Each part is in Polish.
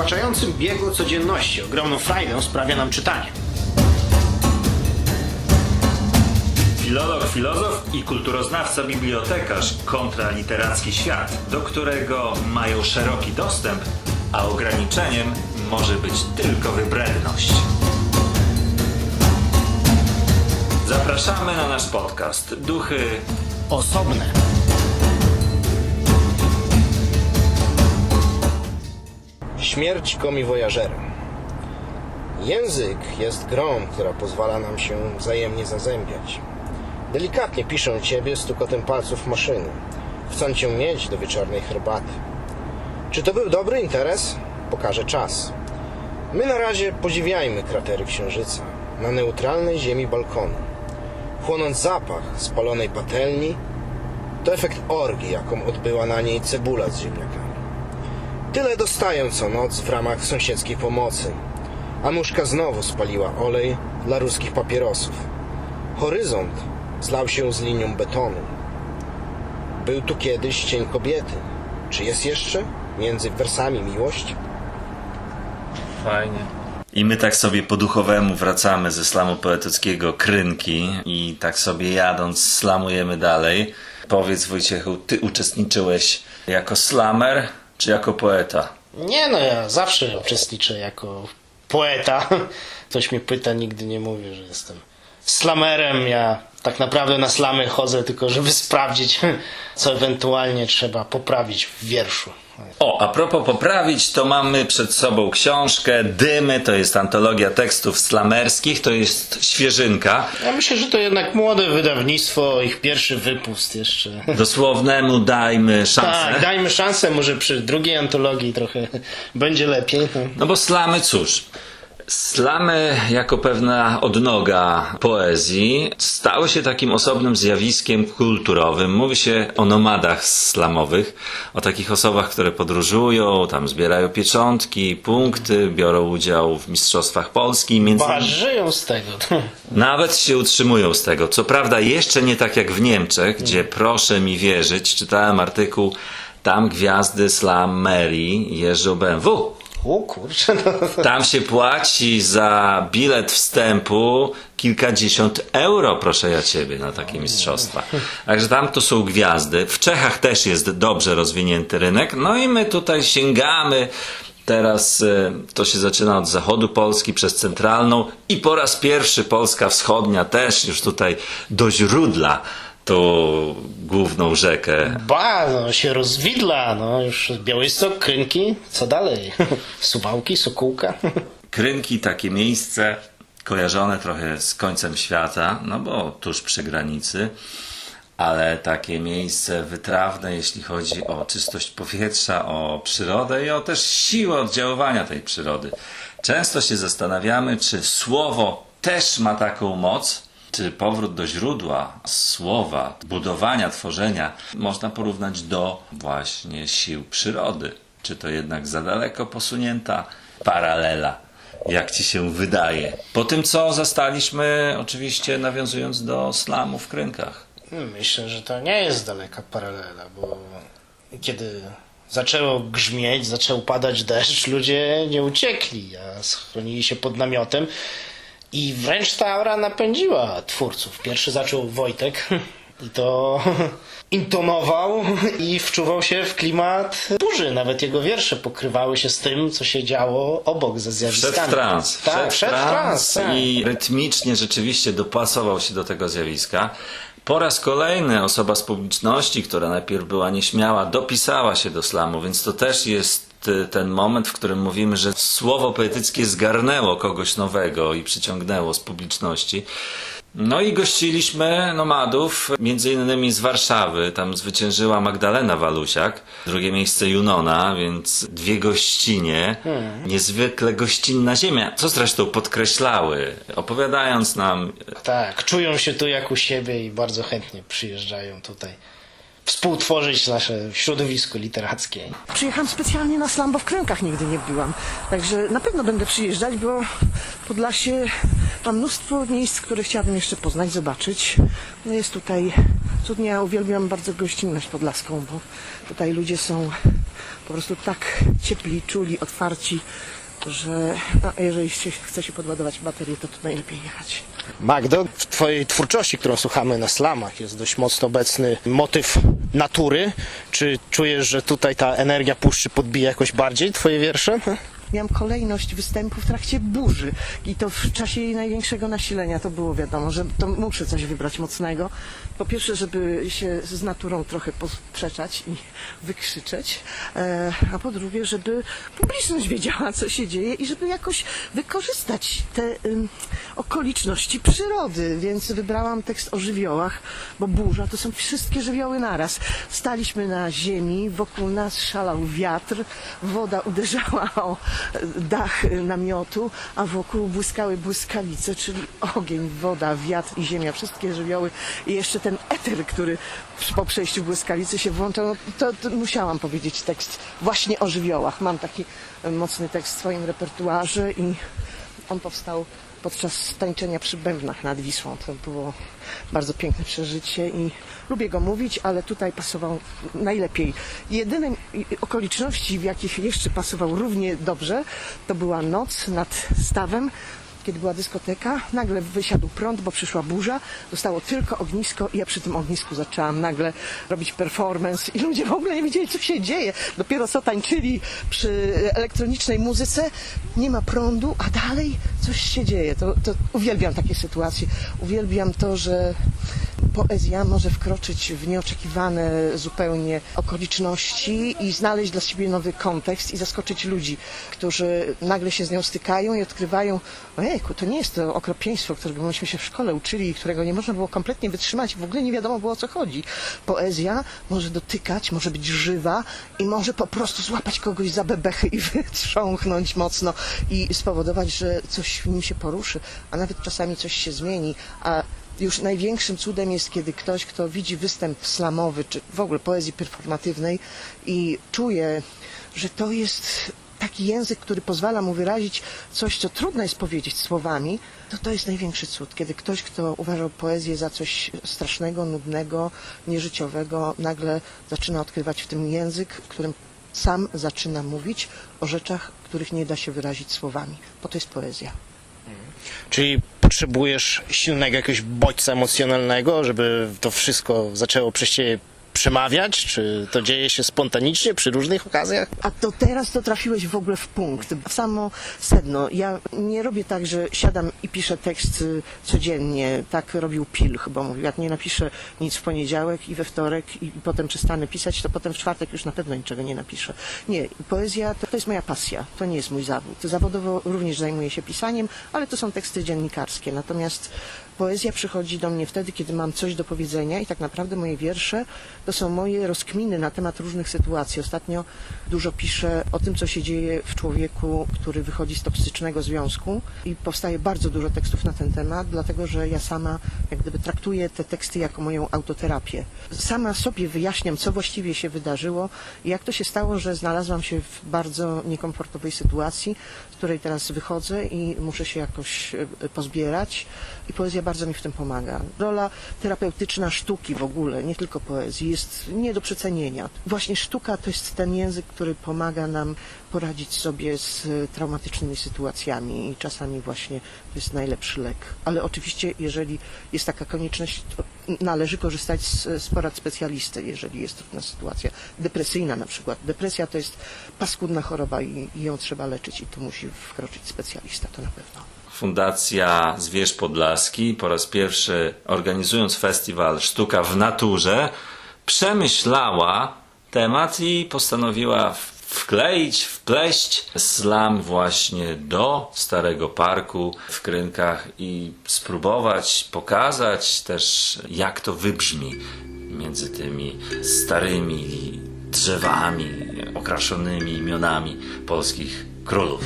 przytłaczającym biegu codzienności ogromną frajdę sprawia nam czytanie. Filolog, filozof i kulturoznawca bibliotekarz kontra literacki świat, do którego mają szeroki dostęp, a ograniczeniem może być tylko wybredność. Zapraszamy na nasz podcast Duchy Osobne. Śmierć komiwojażera. Język jest grą, która pozwala nam się wzajemnie zazębiać. Delikatnie piszę ciebie stukotem palców maszyny. Chcą cię mieć do wieczornej herbaty. Czy to był dobry interes? Pokaże czas. My na razie podziwiajmy kratery księżyca na neutralnej ziemi balkonu. Chłonąc zapach spalonej patelni, to efekt orgii, jaką odbyła na niej cebula z ziemniakami. Tyle dostaję co noc w ramach sąsiedzkiej pomocy. A muszka znowu spaliła olej dla ruskich papierosów. Horyzont zlał się z linią betonu. Był tu kiedyś cień kobiety. Czy jest jeszcze między wersami miłość? Fajnie. I my tak sobie po duchowemu wracamy ze slamu poetyckiego Krynki i tak sobie jadąc slamujemy dalej. Powiedz Wojciechu, ty uczestniczyłeś jako slamer czy jako poeta? Nie no, ja zawsze uczestniczę jako poeta. Ktoś mnie pyta, nigdy nie mówię, że jestem slamerem. Ja tak naprawdę na slamy chodzę tylko, żeby sprawdzić, co ewentualnie trzeba poprawić w wierszu. O, a propos poprawić, to mamy przed sobą książkę Dymy, to jest antologia tekstów slamerskich, to jest świeżynka. Ja myślę, że to jednak młode wydawnictwo, ich pierwszy wypust jeszcze. Dosłownemu dajmy szansę. Tak, dajmy szansę, może przy drugiej antologii trochę będzie lepiej. No bo slamy, cóż, slamy jako pewna odnoga poezji stały się takim osobnym zjawiskiem kulturowym. Mówi się o nomadach slamowych, o takich osobach, które podróżują, tam zbierają pieczątki, punkty, biorą udział w mistrzostwach Polski, między Ba, żyją z tego. nawet się utrzymują z tego. Co prawda jeszcze nie tak jak w Niemczech, gdzie proszę mi wierzyć, czytałem artykuł, tam gwiazdy slamerii jeżdżą BMW. O kurczę, no. Tam się płaci za bilet wstępu kilkadziesiąt euro, proszę ja ciebie, na takie mistrzostwa. Także tam to są gwiazdy. W Czechach też jest dobrze rozwinięty rynek. No i my tutaj sięgamy. Teraz e, to się zaczyna od zachodu Polski przez centralną i po raz pierwszy Polska wschodnia też już tutaj do źródła tą główną rzekę Ba, no się rozwidla, no już Białystok, Krynki, co dalej? Suwałki, Sokółka. Krynki, takie miejsce kojarzone trochę z końcem świata, no bo tuż przy granicy, ale takie miejsce wytrawne, jeśli chodzi o czystość powietrza, o przyrodę i o też siłę oddziaływania tej przyrody. Często się zastanawiamy, czy słowo też ma taką moc, czy powrót do źródła słowa, budowania, tworzenia można porównać do właśnie sił przyrody. Czy to jednak za daleko posunięta paralela? Jak ci się wydaje? Po tym, co zastaliśmy, oczywiście nawiązując do slamu w krynkach. Myślę, że to nie jest daleka paralela, bo kiedy zaczęło grzmieć, zaczął padać deszcz, ludzie nie uciekli, a schronili się pod namiotem i wręcz ta aura napędziła twórców. Pierwszy zaczął Wojtek i to intonował i wczuwał się w klimat burzy. Nawet jego wiersze pokrywały się z tym, co się działo obok ze zjawiskami. Wszedł w trans. Tak, wszedł w trans. tak. I rytmicznie rzeczywiście dopasował się do tego zjawiska. Po raz kolejny osoba z publiczności, która najpierw była nieśmiała, dopisała się do slamu, więc to też jest ten moment, w którym mówimy, że słowo poetyckie zgarnęło kogoś nowego i przyciągnęło z publiczności. No i gościliśmy nomadów, między innymi z Warszawy. Tam zwyciężyła Magdalena Walusiak, drugie miejsce Junona, więc dwie gościnie. Niezwykle gościnna ziemia, co zresztą podkreślały, opowiadając nam Tak, czują się tu jak u siebie i bardzo chętnie przyjeżdżają tutaj współtworzyć nasze środowisko literackie. Przyjechałam specjalnie na slam, bo w Krękach nigdy nie byłam. Także na pewno będę przyjeżdżać, bo Podlasie ma mnóstwo miejsc, które chciałabym jeszcze poznać, zobaczyć. No jest tutaj cudnie, ja uwielbiam bardzo gościnność podlaską, bo tutaj ludzie są po prostu tak ciepli, czuli, otwarci, że no, jeżeli się, chce się podładować baterię, to tu najlepiej jechać. Magdo, w Twojej twórczości, którą słuchamy na slamach, jest dość mocno obecny motyw natury. Czy czujesz, że tutaj ta energia puszczy podbija jakoś bardziej Twoje wiersze? Miałam kolejność występu w trakcie burzy i to w czasie jej największego nasilenia to było wiadomo, że to muszę coś wybrać mocnego. Po pierwsze, żeby się z naturą trochę posprzeczać i wykrzyczeć, e, a po drugie, żeby publiczność wiedziała, co się dzieje i żeby jakoś wykorzystać te okoliczności przyrody. Więc wybrałam tekst o żywiołach, bo burza to są wszystkie żywioły naraz. Staliśmy na ziemi, wokół nas szalał wiatr, woda uderzała o dach namiotu, a wokół błyskały błyskawice, czyli ogień, woda, wiatr i ziemia, wszystkie żywioły i jeszcze ten eter, który po przejściu błyskawicy się włączał, no, to, to musiałam powiedzieć tekst właśnie o żywiołach. Mam taki mocny tekst w swoim repertuarze i on powstał podczas tańczenia przy bębnach nad Wisłą. To było bardzo piękne przeżycie i lubię go mówić, ale tutaj pasował najlepiej. Jedyne okoliczności, w jakich jeszcze pasował równie dobrze, to była noc nad stawem, kiedy była dyskoteka, nagle wysiadł prąd, bo przyszła burza, zostało tylko ognisko i ja przy tym ognisku zaczęłam nagle robić performance i ludzie w ogóle nie wiedzieli, co się dzieje. Dopiero co tańczyli przy elektronicznej muzyce, nie ma prądu, a dalej coś się dzieje. To, to uwielbiam takie sytuacje. Uwielbiam to, że poezja może wkroczyć w nieoczekiwane zupełnie okoliczności i znaleźć dla siebie nowy kontekst i zaskoczyć ludzi, którzy nagle się z nią stykają i odkrywają, ojejku, to nie jest to okropieństwo, którego myśmy się w szkole uczyli i którego nie można było kompletnie wytrzymać w ogóle nie wiadomo było o co chodzi. Poezja może dotykać, może być żywa i może po prostu złapać kogoś za bebechy i wytrząchnąć mocno i spowodować, że coś w nim się poruszy, a nawet czasami coś się zmieni, a już największym cudem jest, kiedy ktoś, kto widzi występ slamowy, czy w ogóle poezji performatywnej i czuje, że to jest taki język, który pozwala mu wyrazić coś, co trudno jest powiedzieć słowami, to to jest największy cud. Kiedy ktoś, kto uważał poezję za coś strasznego, nudnego, nieżyciowego, nagle zaczyna odkrywać w tym język, którym sam zaczyna mówić o rzeczach, których nie da się wyrazić słowami. Bo to jest poezja. Czyli potrzebujesz silnego jakiegoś bodźca emocjonalnego, żeby to wszystko zaczęło przez Ciebie przemawiać? Czy to dzieje się spontanicznie przy różnych okazjach? A to teraz to trafiłeś w ogóle w punkt, w samo sedno. Ja nie robię tak, że siadam i piszę tekst y, codziennie. Tak robił Pil chyba mówił. Jak nie napiszę nic w poniedziałek i we wtorek i, potem przestanę pisać, to potem w czwartek już na pewno niczego nie napiszę. Nie, poezja to, to jest moja pasja, to nie jest mój zawód. Zawodowo również zajmuję się pisaniem, ale to są teksty dziennikarskie. Natomiast poezja przychodzi do mnie wtedy, kiedy mam coś do powiedzenia i tak naprawdę moje wiersze to są moje rozkminy na temat różnych sytuacji. Ostatnio dużo piszę o tym, co się dzieje w człowieku, który wychodzi z toksycznego związku i powstaje bardzo dużo tekstów na ten temat, dlatego że ja sama jak gdyby traktuję te teksty jako moją autoterapię. Sama sobie wyjaśniam, co właściwie się wydarzyło i jak to się stało, że znalazłam się w bardzo niekomfortowej sytuacji, z której teraz wychodzę i muszę się jakoś e, pozbierać i poezja bardzo mi w tym pomaga. Rola terapeutyczna sztuki w ogóle, nie tylko poezji, jest nie do przecenienia. Właśnie sztuka to jest ten język, który pomaga nam poradzić sobie z e, traumatycznymi sytuacjami i czasami właśnie to jest najlepszy lek. Ale oczywiście, jeżeli jest taka konieczność, należy korzystać z, z porad specjalisty, jeżeli jest trudna sytuacja. Depresyjna na przykład. Depresja to jest paskudna choroba i, i ją trzeba leczyć i tu musi wkroczyć specjalista, to na pewno. Fundacja Zwierz Podlaski po raz pierwszy organizując festiwal Sztuka w Naturze przemyślała temat i postanowiła wkleić, wpleść slam właśnie do Starego Parku w Krynkach i spróbować pokazać też jak to wybrzmi między tymi starymi drzewami okraszonymi imionami polskich królów.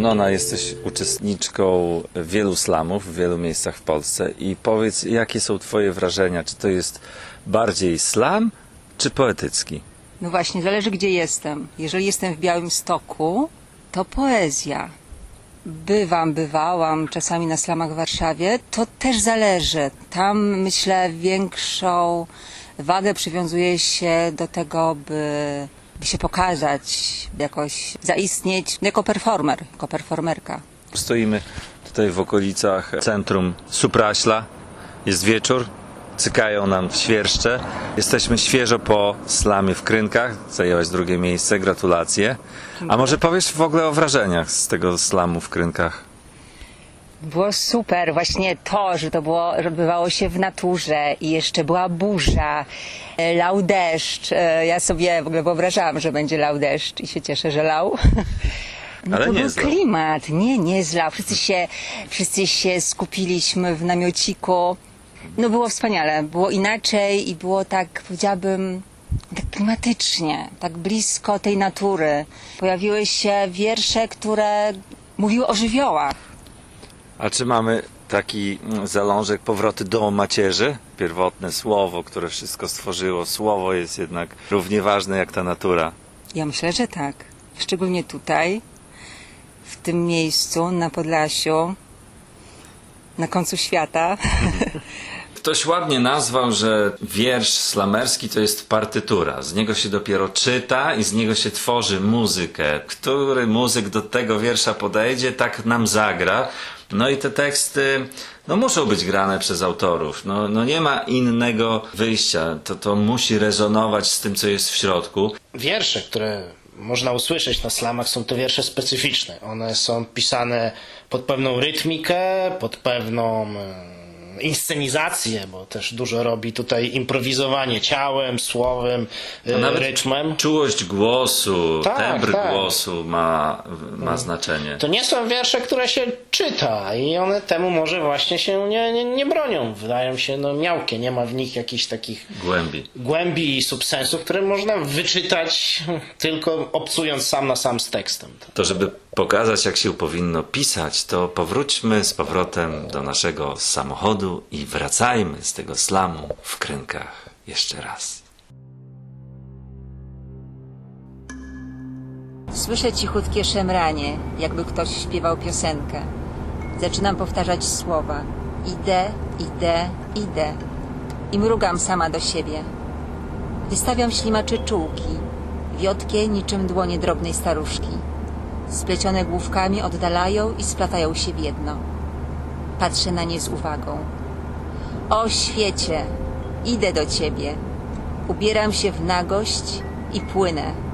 Junona, jesteś uczestniczką wielu slamów w wielu miejscach w Polsce i powiedz, jakie są Twoje wrażenia? Czy to jest bardziej slam, czy poetycki? No właśnie, zależy gdzie jestem. Jeżeli jestem w Białym Stoku, to poezja. Bywam, bywałam czasami na slamach w Warszawie. To też zależy. Tam myślę większą wagę przywiązuje się do tego, by, by się pokazać, jakoś zaistnieć jako performer, jako performerka. Stoimy tutaj w okolicach centrum Supraśla. Jest wieczór, cykają nam świerszcze. Jesteśmy świeżo po slamie w Krynkach. Zajęłaś drugie miejsce, gratulacje. A może powiesz w ogóle o wrażeniach z tego slamu w Krynkach? Było super, właśnie to, że to było, odbywało się w naturze i jeszcze była burza, e, lał deszcz. E, Ja sobie w ogóle wyobrażałam, że będzie lał deszcz i się cieszę, że lał. No Ale to nie był zlał. klimat, nie, nie zlał. Wszyscy się, wszyscy się skupiliśmy w namiociku. No było wspaniale, było inaczej i było tak, powiedziałabym, tak klimatycznie, tak blisko tej natury. Pojawiły się wiersze, które mówiły o żywiołach. A czy mamy taki mm, zalążek powroty do macierzy? Pierwotne słowo, które wszystko stworzyło. Słowo jest jednak równie ważne jak ta natura. Ja myślę, że tak. Szczególnie tutaj, w tym miejscu, na Podlasiu, na końcu świata. Ktoś ładnie nazwał, że wiersz slamerski to jest partytura. Z niego się dopiero czyta i z niego się tworzy muzykę. Który muzyk do tego wiersza podejdzie, tak nam zagra. No i te teksty no muszą być grane przez autorów. No, no nie ma innego wyjścia. To, to musi rezonować z tym, co jest w środku. Wiersze, które można usłyszeć na slamach, są to wiersze specyficzne. One są pisane pod pewną rytmikę, pod pewną e, inscenizację, bo też dużo robi tutaj improwizowanie ciałem, słowem, e, Nawet rytmem. Czułość głosu, Tak, tembr tak. głosu ma, ma znaczenie. To nie są wiersze, które się czyta i one temu może właśnie się nie, nie, nie bronią. Wydają się no, miałkie, nie ma w nich jakichś takich Głębi. głębi i subsensów, które można wyczytać tylko obcując sam na sam z tekstem. To żeby pokazać, jak się powinno pisać, to powróćmy z powrotem do naszego samochodu i wracajmy z tego slamu w krynkach jeszcze raz. Słyszę cichutkie szemranie, jakby ktoś śpiewał piosenkę. Zaczynam powtarzać słowa. Idę, idę, idę. I mrugam sama do siebie. Wystawiam ślimacze czułki, wiotkie niczym dłonie drobnej staruszki. Splecione główkami oddalają i splatają się w jedno. Patrzę na nie z uwagą. O świecie, idę do ciebie. Ubieram się w nagość i płynę.